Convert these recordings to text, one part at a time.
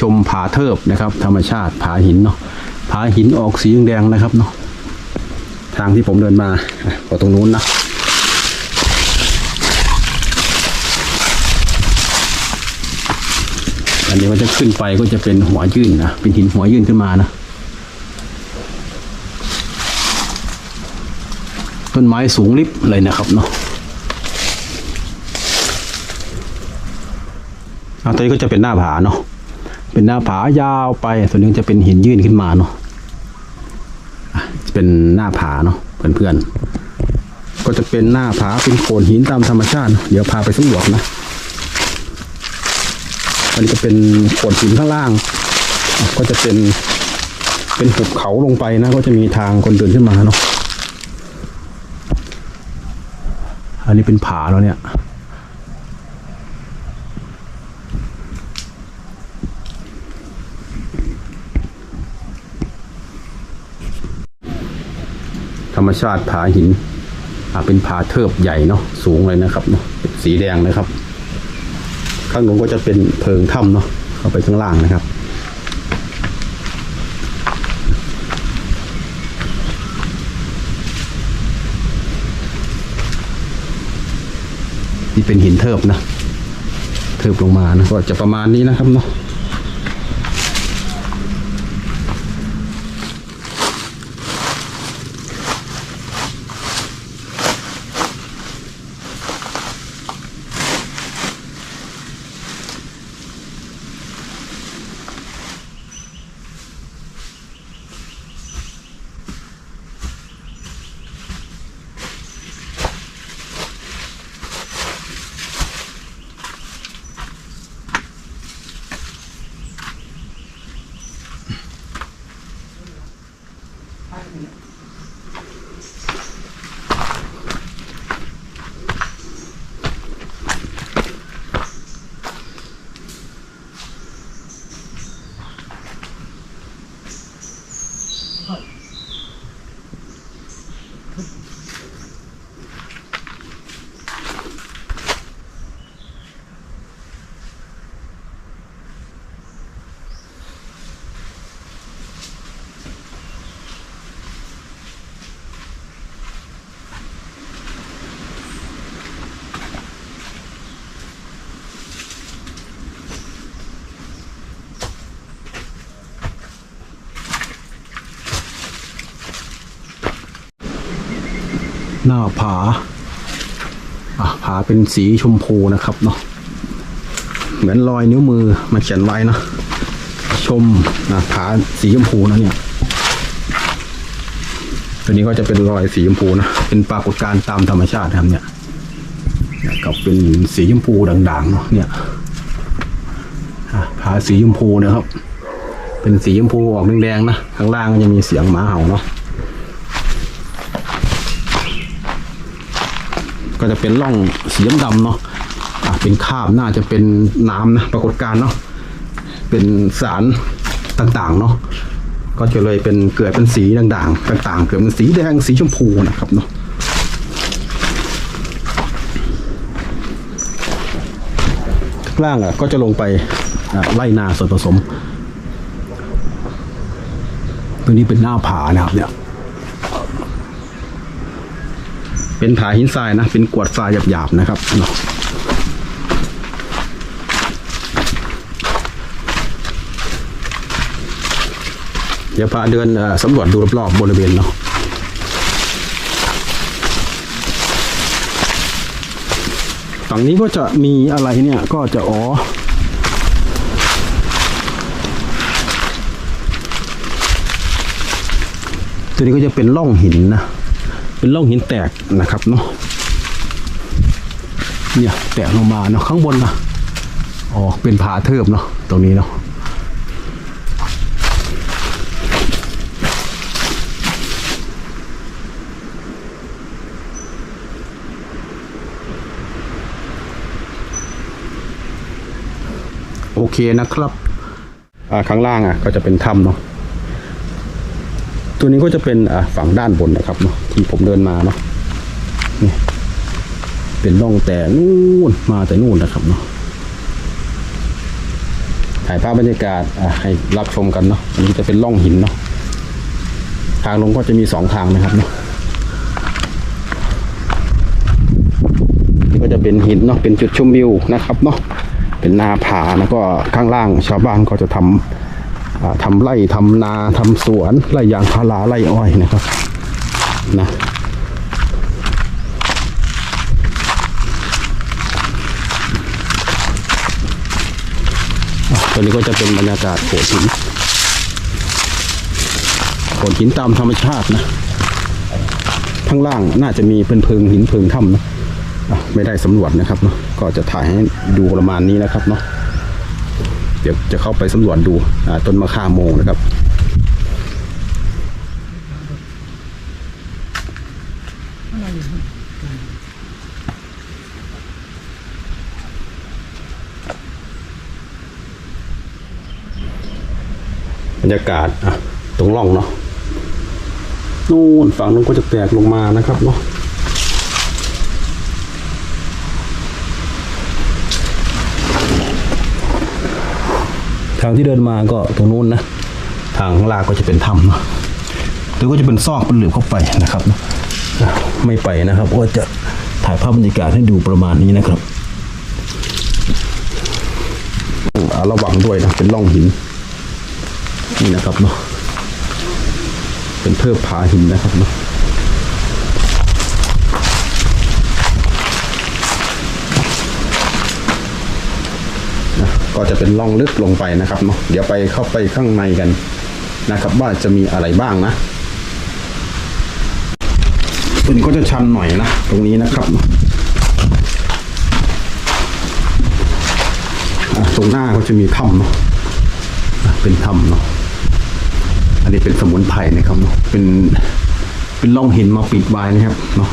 ชมผาเทิบนะครับ ธรรมชาติผาหินเนาะผาหินออกสีแดงนะครับเนาะทางที่ผมเดินมาก็ตรงนู้นนะอันนี้มันจะขึ้นไปก็จะเป็นหัวยื่นนะเป็นหินหัวยื่นขึ้นมานะต้นไม้สูงลิบเลยนะครับเนาะอ่าตัวนี้ก็จะเป็นหน้าผาเนาะ เป็นหน้าผายาวไป ส่วนนี้จะเป็นหินยื่นขึ้นมาเนาะอะเป็นหน้าผาเนาะเพื่อนๆ ก็จะเป็นหน้าผาเป็นโขดหินตามธรรมชาติเนะเดี๋ยวพาไปสำรวจนะอันนี้ก็เป็นโขดหินข้างล่าง ก็จะเป็นเป็นหุบเขาลงไปนะ ก็จะมีทางคนเดินขึ้นมาเนาะ อันนี้เป็นผาแล้วเนี่ย ธรรมชาติผาหินอ่าเป็นผาเทิบใหญ่เนาะสูงเลยนะครับเนาะสีแดงนะครับ ข้างนู้นก็จะเป็นเพิงถ้ำเนาะเข้าไปข้างล่างนะครับนี่เป็นหินเทิบนะเทิบลงมานะก็จะประมาณนี้นะครับเนาะ หน้าผาอะผาเป็นสีชมพูนะครับเนาะเหมือนรอยนิ้วมือมาเขียนไว้นะชมนะผาสีชมพูนะเนี่ยตัวนี้ก็จะเป็นรอยสีชมพูนะเป็นปรากฏการณ์ตามธรรมชาตินะครับเนี่ยกับเป็นสีชมพูด่างๆเนาะเนี่ยผาสีชมพูนะครับ เป็นสีชมพูออกแดงๆนะข้างล่างก็จะมีเสียงหมาเห่าเนาะ ก็จะเป็นร่องสีดำๆเนาะะเป็นคาบน่าจะเป็นน้ำนะปรากฏการณ์เนาะเป็นสารต่างๆเนาะก็จะเลยเป็นเกิดเป็นสีด่างๆต่าง ๆ เกิดเป็นสีแดงสีชมพูนะครับเนาะข้างล่างอะก็จะลงไปไล่นาส่วนผสม ตัวนี้เป็นหน้าผานะครับเนี่ย เป็นผาหินทรายนะ เป็นกวดทรายหยาบๆนะครับเนาะเดี๋ยวพาเดินสำรวจดูรอบๆบริเวณเนาะฝั่งนี้ก็จะมีอะไรเนี่ยก็จะอ๋อตัวนี้ก็จะเป็นร่องหินนะ เป็นร่องหินแตกนะครับเนาะเนี่ยแตกลงมาเนาะข้างบนนะอ๋อเป็นผาเทิบเนาะตรงนี้เนาะโอเคนะครับอ่าข้างล่างอะก็จะเป็นถ้ำเนาะ ตัวนี้ก็จะเป็นฝั่งด้านบนนะครับเนาะที่ผมเดินมาเนาะนี่เป็นร่องแต่นู่นมาแต่นู่นนะครับเนาะถ่ายภาพบรรยากาศให้รับชมกันเนาะอันนี้จะเป็นร่องหินเนาะทางลงก็จะมีสองทางนะครับเนาะนี่ก็จะเป็นหินเนาะเป็นจุดชมวิวนะครับเนาะเป็นนาผาแล้วก็ข้างล่างชาวบ้านก็จะทำอ่า ทำไร่ทำนาทำสวนไร่ยางพาราไร่อ้อยนะครับนะตัวนี้ก็จะเป็นบรรยากาศโขดหินโขดหินตามธรรมชาตินะข้างล่างน่าจะมีเพิงเพิงหินเพิงถ้ำนะไม่ได้สำรวจนะครับเนาะก็จะถ่ายให้ดูประมาณนี้นะครับเนาะ เดี๋ยวจะเข้าไปสำรวจดูต้นมะข่าโมงนะครับบรรยากาศอะตรงร่องเนาะนู่นฝั่งนู้นก็จะแตกลงมานะครับเนาะางที่เดินมาก็ตรงนู้นนะ ทางข้างล่างก็จะเป็นถ้ำเนาะหรือก็จะเป็นซอกเป็นหลืบเข้าไปนะครับ ไม่ไปนะครับก็จะถ่ายภาพบรรยากาศให้ดูประมาณนี้นะครับอาระวังด้วยนะเป็นร่องหิน นี่นะครับเนาะเป็นเพิ่มผาหินนะครับเนาะ ก็จะเป็นล่องลึกลงไปนะครับเนาะเดี๋ยวไปเข้าไปข้างในกันนะครับ ว่าจะมีอะไรบ้างนะตัวนี้ก็จะชันหน่อยนะตรงนี้นะครับตรงหน้าก็จะมีถ้ำเนาะอะเป็นถ้ำเนาะอันนี้เป็นสมุนไพรนะครับเนาะเป็นเป็นร่องหินมาปิดไว้นะครับเนาะ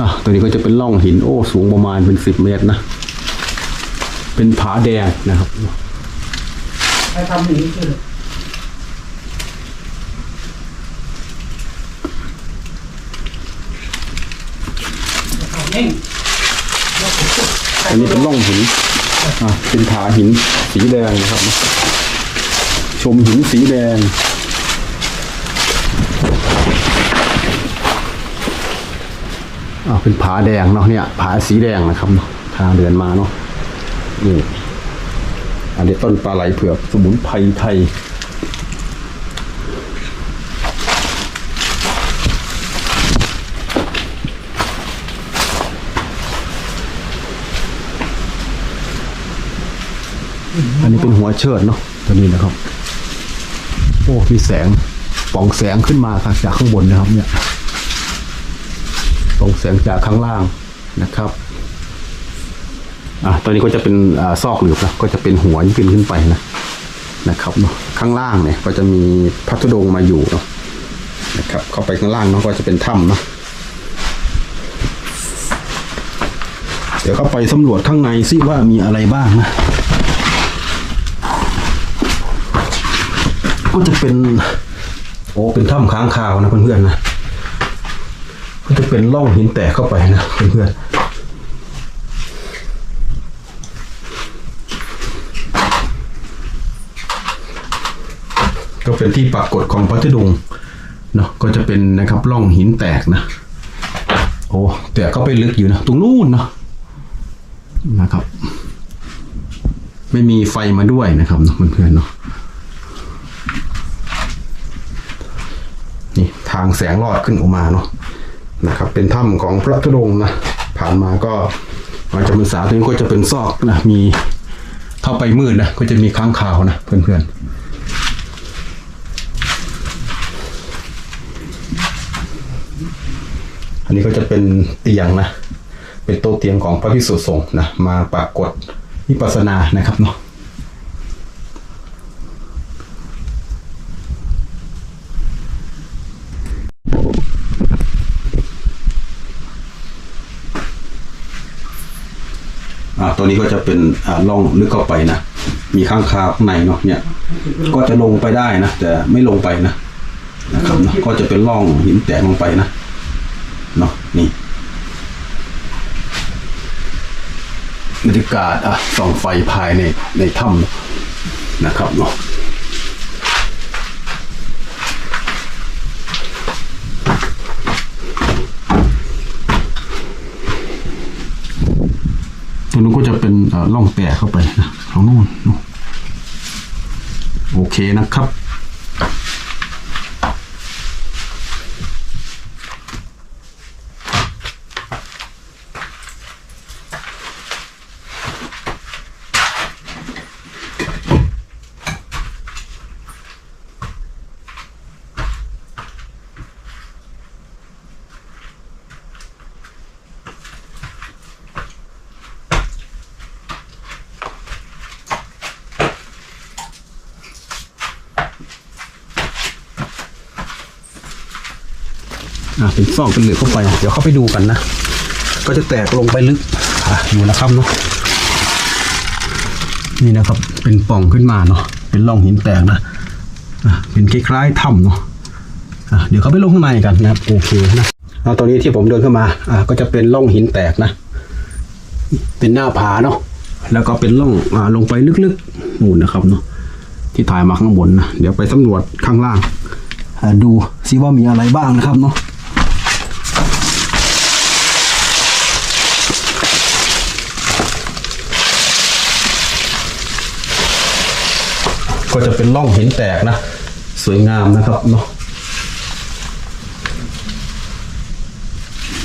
อะตัวนี้ก็จะเป็นร่องหินโอ้สูงประมาณเป็นสิบเมตรนะ เป็นผาแดงนะครับใครทำอย่างนี้คือทำเองอันนี้เป็นร่องหิน อะ เป็นผาหินสีแดงนะครับ ชมหินสีแดง อ่าเป็นผาแดงเนาะเนี่ยผาสีแดงนะครับเนาะทางเดินมาเนาะนี่อันนี้ต้นปลาไหลเผือกสมุนไพรไทยอันนี้เป็นหัวเชิดเนาะตัวนี้นะครับ โอ้ มีแสงป่องแสงขึ้นมาครับจากข้างบนนะครับเนี่ย ป่งแสงจากข้างล่างนะครับอะตัวนี้ก็จะเป็นอ่าซอกหลืบนะก็จะเป็นหัวยื่นขึ้นไปนะนะครับเนาะข้างล่างเนี่ยก็จะมีพัทดงมาอยู่เนาะนะครับ เข้าไปข้างล่างเนาะก็จะเป็นถ้ำเนาะเดี๋ยวเข้าไปสำรวจข้างในซิว่ามีอะไรบ้างนะก็จะเป็น โอ้เป็นถ้ำค้างคาวนะเพื่อนๆนะ ก็จะเป็นร่องหินแตกเข้าไปนะเพื่อนก็เป็นที่ปรากฏของพระธุดงเนาะก็จะเป็นนะครับร่องหินแตกนะ โอ้แต่ก็ไปลึกอยู่นะ ตรงนู้นเนาะนะครับ ไม่มีไฟมาด้วยนะครับเนาะเพื่อนๆเนาะนี่ทางแสงรอดขึ้นออกมาเนาะ นะครับ เป็นถ้ำของพระธุดงค์นะผ่านมาก็มาจำพรรษาตรงนี้ก็จะเป็นซอกนะมีเข้าไปมืดนะก็จะมีค้างคาวนะเพื่อนๆอันนี้ก็จะเป็นเตียงนะ เป็นโต๊ะเตียงของพระพิสุสงฆ์นะ มาปรากฏวิปัสสนานะครับเนาะ ตัวนี้ก็จะเป็นอ่าล่องลึกเข้าไปนะ มีข้างคาวข้างในเนาะเนี่ย ก็จะลงไปได้นะ แต่ไม่ลงไปนะนะครับนะก็จะเป็นล่องหินแตกลงไปนะเนาะนี่บรรยากาศอะส่องไฟภายในในถ้ำนะครับเนาะ ตัวนู้นก็จะเป็นอ่าร่องแตกเข้าไปนะของน่นเนโอเคนะครับ อ่าเป็นซอกเป็นเหลือเข้าไป เดี๋ยวเข้าไปดูกันนะ ก็จะแตกลงไปลึกอะอยู่นะครับเนาะนี่นะครับ เป็นป่องขึ้นมาเนาะเป็นร่องหินแตกนะอะเป็นคล้ายๆถ้ำเนาะอะเดี๋ยวเขาไปลงข้างในกันนะครับโอเคนะเอาตอนนี้ที่ผมเดินเข้ามาอะก็จะเป็นร่องหินแตกนะ เป็นหน้าผาเนาะแล้วก็เป็นร่องอ่าลงไปลึกๆนู่นนะครับเนาะที่ถ่ายมาข้างบนนะเดี๋ยวไปสำรวจข้างล่างอ่าดูซิว่ามีอะไรบ้างนะครับเนาะ ก็จะเป็นร่องหินแตกนะ สวยงามนะครับเนาะ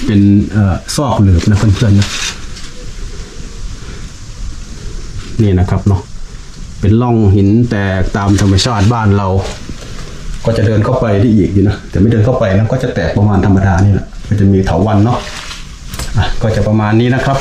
เป็นอซอกหลืบนะเพื่อนๆนะนี่นะครับเนาะเป็นร่องหินแตกตามธรรมชาติบ้านเรา ก็จะเดินเข้าไปได้อีกอยู่นะแต่ไม่เดินเข้าไปนะก็จะแตกประมาณธรรมดานี่แหละก็จะมีเถาวันเนาะอะก็จะประมาณนี้นะครับ